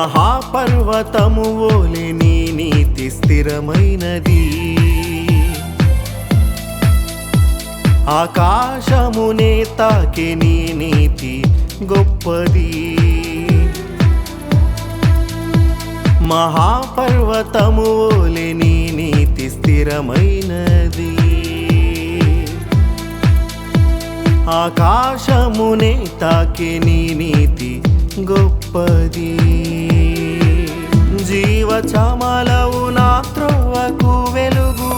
మహాపర్వతము ఓలి నీ నీతి స్థిరమైనది. ఆకాశమునే తాకి నీ నీతి గొప్పది. మహాపర్వతము ఓలి నీ నీతి స్థిరమైనది. ఆకాశమునే తాకి నీ నీతి గొప్పది. చమలవు నా త్రోవకు వెలుగు.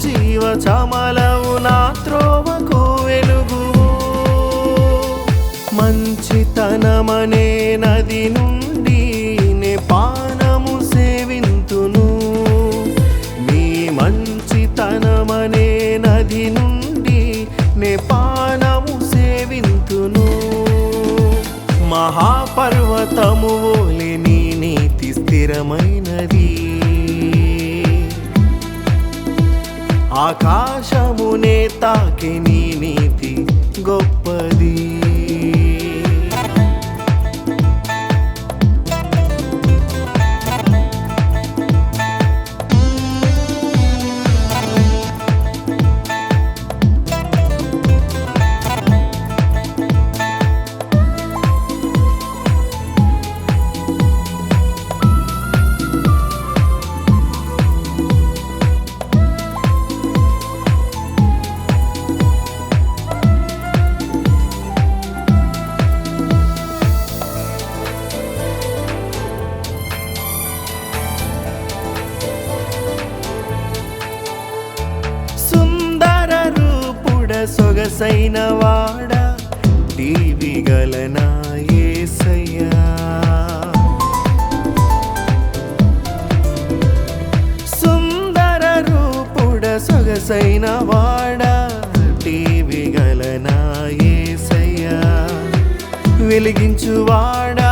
జీవచమలవు నా త్రోవకు వెలుగు. మంచితనమనే నది నుండి నే పానము సేవింతును. నీ మంచితనమనే నది నుండి నే పానము సేవింతును. మహాపర్వతము నీతి ఆకాశమునే తాకి నీ నీతి గొప్పది. మనసైన వాడ టీవి గలనా యేసయ్యా సుందర రూపుడ సొగసైన వాడ టీవి గలనా యేసయ్యా వెలిగించువాడా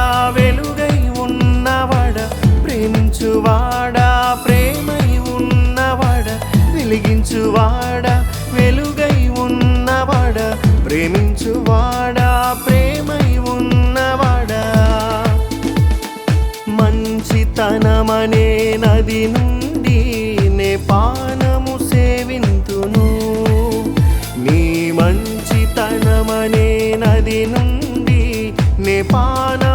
ప్రేమించువాడా ప్రేమై ఉన్నవాడా? మంచితనమనే నది నుండి నే పానము సేవింతును. నీ మంచితనమనే నది నుండి నే పానము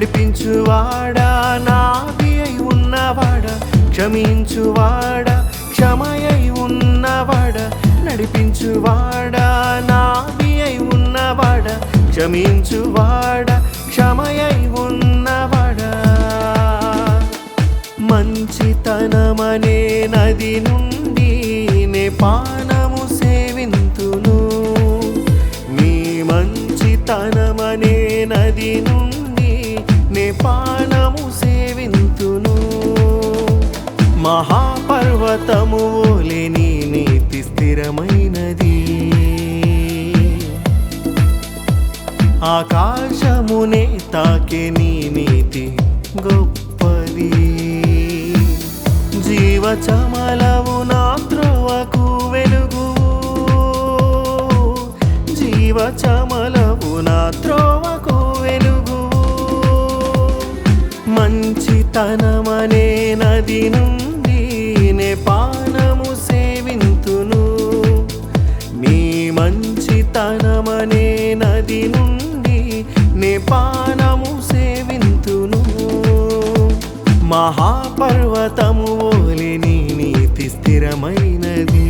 నడిపించువాడా నాది అయి ఉన్నవాడా క్షమించువాడా క్షమయై ఉన్నవాడా నడిపించువాడా నాది అయి ఉన్నవాడా క్షమించువాడా క్షమయై ఉన్నవాడా. మంచితనమనే నది నుండి నే పాన నీతి ఆకాశమునే తాకే నీ నీతి గొప్పది. జీవ చమలవు నా త్రోవకు వెలుగు. జీవ చమలవు నా త్రోవకు వెలుగు. మంచితనమనే నది నుండి మహాపర్వతము ఓలి నీ నీతి స్థిరమైనది.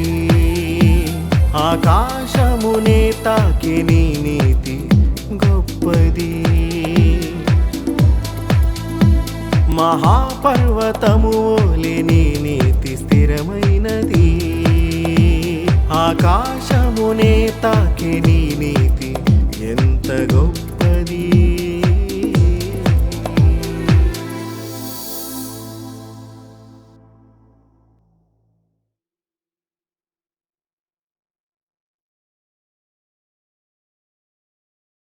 ఆకాశమునే తాకి నీ నీతి గొప్పది. మహాపర్వతము ఓలి నీ నీతి స్థిరమైనది. ఆకాశమునే తాకి నీ నీతి ఎంత గొప్ప